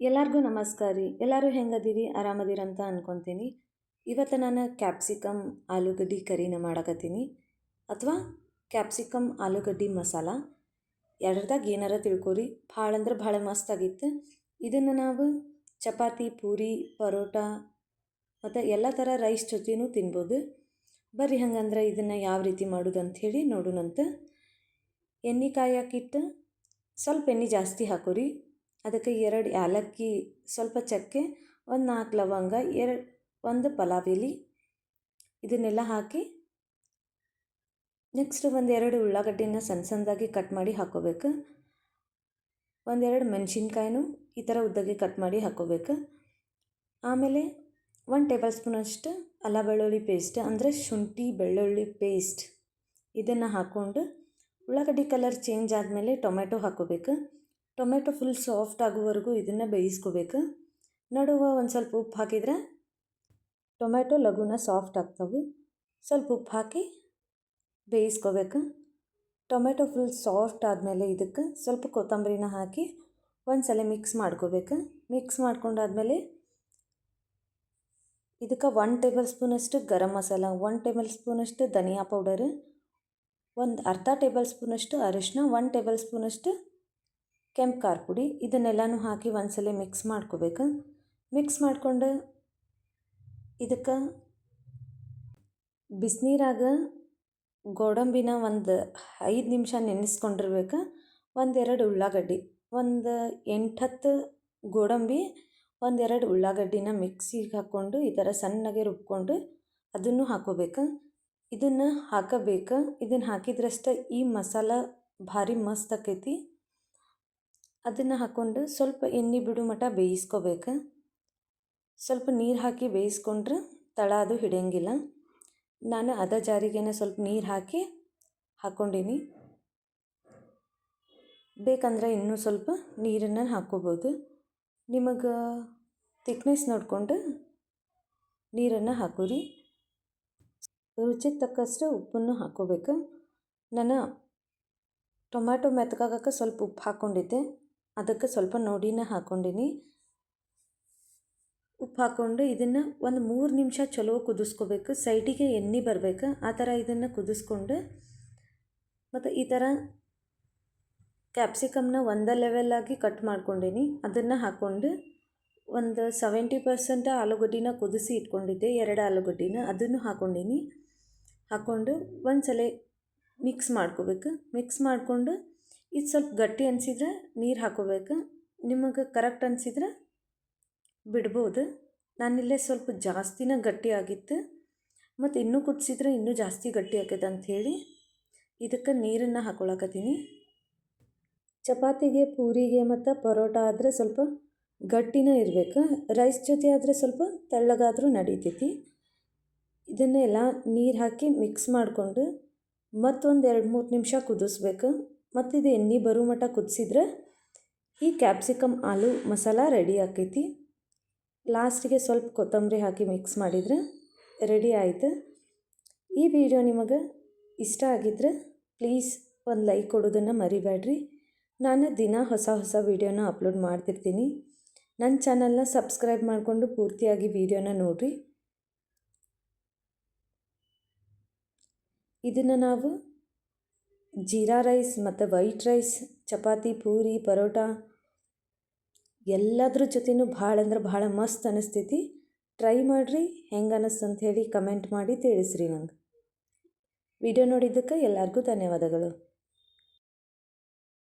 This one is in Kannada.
ಎಲ್ಲರಿಗೂ ನಮಸ್ಕಾರ. ರೀ ಎಲ್ಲರೂ ಹೆಂಗದಿರಿ? ಆರಾಮದಿರಿ ಅಂತ ಅಂದ್ಕೊತೀನಿ ಇವತ್ತು ನಾನು ಕ್ಯಾಪ್ಸಿಕಮ್ ಆಲೂಗಡ್ಡೆ ಕರಿನ ಮಾಡಕತ್ತೀನಿ. ಅಥವಾ ಕ್ಯಾಪ್ಸಿಕಮ್ ಆಲೂಗಡ್ಡೆ ಮಸಾಲ. ಎರಡ್ದಾಗ ಏನಾರ ತಿಳ್ಕೊರಿ. ಭಾಳ ಅಂದ್ರೆ ಭಾಳ ಮಸ್ತ್ ಆಗಿತ್ತು. ಇದನ್ನು ನಾವು ಚಪಾತಿ, ಪೂರಿ, ಪರೋಟ ಮತ್ತು ಎಲ್ಲ ಥರ ರೈಸ್ ಜೊತೆನೂ ತಿನ್ಬೋದು. ಬರ್ರಿ ಹಂಗಂದ್ರೆ ಇದನ್ನು ಯಾವ ರೀತಿ ಮಾಡೋದು ಅಂಥೇಳಿ ನೋಡೋಣಂತ ಎಣ್ಣೆ ಕಾಯಕ್ಕಿಟ್ಟು ಸ್ವಲ್ಪ ಎಣ್ಣೆ ಜಾಸ್ತಿ ಹಾಕೋರಿ. ಅದಕ್ಕೆ ಎರಡು ಏಲಕ್ಕಿ, ಸ್ವಲ್ಪ ಚಕ್ಕೆ, ಒಂದು ನಾಲ್ಕು ಲವಂಗ, ಎರಡು, ಒಂದು ಪಲಾವ್ ಎಲೆ ಇದನ್ನೆಲ್ಲ ಹಾಕಿ ನೆಕ್ಸ್ಟ್ ಒಂದೆರಡು ಉಳ್ಳಾಗಡ್ಡಿನ ಸಣ್ಣ ಸಣ್ಣದಾಗಿ ಕಟ್ ಮಾಡಿ ಹಾಕೋಬೇಕು ಒಂದೆರಡು ಮೆಣಸಿನ್ಕಾಯಿನೂ ಈ ಥರ ಉದ್ದಗೆ ಕಟ್ ಮಾಡಿ ಹಾಕೋಬೇಕು ಆಮೇಲೆ ಒಂದು ಟೇಬಲ್ ಸ್ಪೂನಷ್ಟು ಅಲ್ಲ ಬೆಳ್ಳುಳ್ಳಿ ಪೇಸ್ಟ್ ಅಂದರೆ ಶುಂಠಿ ಬೆಳ್ಳುಳ್ಳಿ ಪೇಸ್ಟ್ ಇದನ್ನು ಹಾಕ್ಕೊಂಡು ಉಳ್ಳಾಗಡ್ಡಿ ಕಲರ್ ಚೇಂಜ್ ಆದಮೇಲೆ ಟೊಮೆಟೊ ಹಾಕ್ಕೋಬೇಕು. ಟೊಮೆಟೊ ಫುಲ್ ಸಾಫ್ಟ್ ಆಗುವವರೆಗೂ ಇದನ್ನು ಬೇಯಿಸ್ಕೋಬೇಕು. ನಡುವೆ ಒಂದು ಸ್ವಲ್ಪ ಉಪ್ಪು ಹಾಕಿದರೆ ಟೊಮೆಟೊ ಲಘುನ ಸಾಫ್ಟ್ ಆಗ್ತವೆ. ಸ್ವಲ್ಪ ಉಪ್ಪು ಹಾಕಿ ಬೇಯಿಸ್ಕೋಬೇಕು. ಟೊಮೆಟೊ ಫುಲ್ ಸಾಫ್ಟ್ ಆದಮೇಲೆ ಇದಕ್ಕೆ ಸ್ವಲ್ಪ ಕೊತ್ತಂಬರಿನ ಹಾಕಿ ಒಂದು ಸಲ ಮಿಕ್ಸ್ ಮಾಡ್ಕೋಬೇಕು. ಮಿಕ್ಸ್ ಮಾಡ್ಕೊಂಡಾದ್ಮೇಲೆ ಇದಕ್ಕೆ ಒನ್ ಟೇಬಲ್ ಸ್ಪೂನಷ್ಟು ಗರಂ ಮಸಾಲ, ಒನ್ ಟೇಬಲ್ ಸ್ಪೂನಷ್ಟು ಧನಿಯಾ ಪೌಡರ್, ಒಂದು ಅರ್ಧ ಟೇಬಲ್ ಸ್ಪೂನಷ್ಟು ಅರಿಶಿನ ಒನ್ ಟೇಬಲ್ ಸ್ಪೂನಷ್ಟು ಕೆಂಪು ಖಾರ ಪುಡಿ ಇದನ್ನೆಲ್ಲನೂ ಹಾಕಿ ಒಂದ್ಸಲ ಮಿಕ್ಸ್ ಮಾಡ್ಕೋಬೇಕು. ಮಿಕ್ಸ್ ಮಾಡಿಕೊಂಡು ಇದಕ್ಕೆ ಬಿಸಿನೀರಾಗ ಗೋಡಂಬಿನ ಒಂದು ಐದು ನಿಮಿಷ ನೆನೆಸ್ಕೊಂಡಿರ್ಬೇಕು. ಒಂದೆರಡು ಉಳ್ಳಾಗಡ್ಡಿ, ಒಂದು ಎಂಟತ್ತು ಗೋಡಂಬಿ ಒಂದೆರಡು ಉಳ್ಳಾಗಡ್ಡಿನ ಮಿಕ್ಸಿಗೆ ಹಾಕ್ಕೊಂಡು ಈ ಥರ ಸಣ್ಣಗೆ ರುಬ್ಕೊಂಡು ಅದನ್ನು ಹಾಕೋಬೇಕು. ಇದನ್ನು ಹಾಕಬೇಕು. ಇದನ್ನು ಹಾಕಿದ್ರಷ್ಟೇ ಈ ಮಸಾಲ ಭಾರಿ ಮಸ್ತ್ ಆಕೈತಿ. ಅದನ್ನು ಹಾಕ್ಕೊಂಡು ಸ್ವಲ್ಪ ಎಣ್ಣೆ ಬಿಡು ಮಟ ಬೇಯಿಸ್ಕೋಬೇಕು. ಸ್ವಲ್ಪ ನೀರು ಹಾಕಿ ಬೇಯಿಸ್ಕೊಂಡ್ರೆ ತಳ ಅದು ಹಿಡಿಯಂಗಿಲ್ಲ. ನಾನು ಅದ ಜಾರಿಗೇನೆ ಸ್ವಲ್ಪ ನೀರು ಹಾಕಿ ಹಾಕ್ಕೊಂಡೀನಿ ಬೇಕಂದ್ರೆ ಇನ್ನೂ ಸ್ವಲ್ಪ ನೀರನ್ನು ಹಾಕ್ಕೋಬೋದು ನಿಮಗೆ ತಿಕ್ನೆಸ್ ನೋಡಿಕೊಂಡು ನೀರನ್ನು ಹಾಕೋರಿ. ರುಚಿ ತಕ್ಕಷ್ಟು ಉಪ್ಪನ್ನು ಹಾಕೋಬೇಕು. ನಾನು ಟೊಮ್ಯಾಟೊ ಮೆತ್ತಗಾಗಕ್ಕೆ ಸ್ವಲ್ಪ ಉಪ್ಪು ಹಾಕ್ಕೊಂಡಿದ್ದೆ ಅದಕ್ಕೆ ಸ್ವಲ್ಪ ನೋಡಿನೇ ಹಾಕ್ಕೊಂಡಿನಿ ಉಪ್ಪು ಹಾಕ್ಕೊಂಡು ಇದನ್ನು ಒಂದು ಮೂರು ನಿಮಿಷ ಚಲೋ ಕುದಿಸ್ಕೋಬೇಕು. ಸೈಡಿಗೆ ಎಣ್ಣೆ ಬರಬೇಕು. ಆ ಥರ ಇದನ್ನು ಕುದಿಸ್ಕೊಂಡು ಮತ್ತು ಈ ಥರ ಕ್ಯಾಪ್ಸಿಕಮ್ನ ಒಂದೇ ಆಗಿ ಕಟ್ ಮಾಡ್ಕೊಂಡೀನಿ. ಅದನ್ನು ಹಾಕ್ಕೊಂಡು ಒಂದು ಸೆವೆಂಟಿ ಪರ್ಸೆಂಟ್ ಆಲೂಗಡ್ಡಿನ ಕುದಿಸಿ ಇಟ್ಕೊಂಡಿದ್ದೆ. ಎರಡು ಆಲೂಗಡ್ಡಿನ ಅದನ್ನು ಹಾಕ್ಕೊಂಡೀನಿ ಹಾಕ್ಕೊಂಡು ಒಂದು ಸಲ ಮಿಕ್ಸ್ ಮಾಡ್ಕೋಬೇಕು. ಮಿಕ್ಸ್ ಮಾಡಿಕೊಂಡು ಇದು ಸ್ವಲ್ಪ ಗಟ್ಟಿ ಅನಿಸಿದ್ರೆ ನೀರು ಹಾಕೋಬೇಕು. ನಿಮಗೆ ಕರೆಕ್ಟ್ ಅನಿಸಿದ್ರೆ ಬಿಡ್ಬೋದು. ನಾನಿಲ್ಲೇ ಸ್ವಲ್ಪ ಜಾಸ್ತಿನ ಗಟ್ಟಿ ಆಗಿತ್ತು. ಮತ್ತು ಇನ್ನೂ ಕುದಿಸಿದ್ರೆ ಇನ್ನೂ ಜಾಸ್ತಿ ಗಟ್ಟಿ ಆಕೈತೆ ಅಂಥೇಳಿ ಇದಕ್ಕೆ ನೀರನ್ನು ಹಾಕೊಳಕತ್ತೀನಿ. ಚಪಾತಿಗೆ, ಪೂರಿಗೆ ಮತ್ತು ಪರೋಟ ಆದರೆ ಸ್ವಲ್ಪ ಗಟ್ಟಿನೇ ಇರಬೇಕು. ರೈಸ್ ಜೊತೆ ಆದರೆ ಸ್ವಲ್ಪ ತೆಳ್ಳಗಾದರೂ ನಡೀತೈತಿ. ಇದನ್ನೆಲ್ಲ ನೀರು ಹಾಕಿ ಮಿಕ್ಸ್ ಮಾಡಿಕೊಂಡು ಮತ್ತೊಂದು ಎರಡು ಮೂರು ನಿಮಿಷ ಕುದಿಸ್ಬೇಕು. ಮತ್ತು ಇದು ಎಣ್ಣೆ ಬರೋ ಮಟ್ಟ ಕುದಿಸಿದ್ರೆ ಈ ಕ್ಯಾಪ್ಸಿಕಮ್ ಆಲೂ ಮಸಾಲ ರೆಡಿ ಆಕೈತಿ. ಲಾಸ್ಟಿಗೆ ಸ್ವಲ್ಪ ಕೊತ್ತಂಬರಿ ಹಾಕಿ ಮಿಕ್ಸ್ ಮಾಡಿದ್ರೆ ರೆಡಿ ಆಯಿತು. ಈ ವಿಡಿಯೋ ನಿಮಗೆ ಇಷ್ಟ ಆಗಿದ್ರೆ ಪ್ಲೀಸ್ ಒಂದು ಲೈಕ್ ಕೊಡೋದನ್ನು ಮರಿಬೇಡ್ರಿ ನಾನು ದಿನ ಹೊಸ ಹೊಸ ವೀಡಿಯೋನ ಅಪ್ಲೋಡ್ ಮಾಡ್ತಿರ್ತೀನಿ. ನನ್ನ ಚಾನಲ್ನ ಸಬ್ಸ್ಕ್ರೈಬ್ ಮಾಡಿಕೊಂಡು ಪೂರ್ತಿಯಾಗಿ ವೀಡಿಯೋನ ನೋಡಿರಿ. ಇದನ್ನು ನಾವು ಜೀರಾ ರೈಸ್ ಮತ್ತು ವೈಟ್ ರೈಸ್, ಚಪಾತಿ, ಪೂರಿ, ಪರೋಟ ಎಲ್ಲದ್ರ ಜೊತೆನೂ ಭಾಳ ಅಂದ್ರೆ ಭಾಳ ಮಸ್ತ್ ಅನಿಸ್ತೈತಿ. ಟ್ರೈ ಮಾಡಿರಿ, ಹೆಂಗೆ ಅನ್ನಿಸ್ತು ಹೇಳಿ ಕಮೆಂಟ್ ಮಾಡಿ ತಿಳಿಸ್ರಿ ನಂಗೆ. ವಿಡಿಯೋ ನೋಡಿದ್ದಕ್ಕೆ ಎಲ್ಲರಿಗೂ ಧನ್ಯವಾದಗಳು.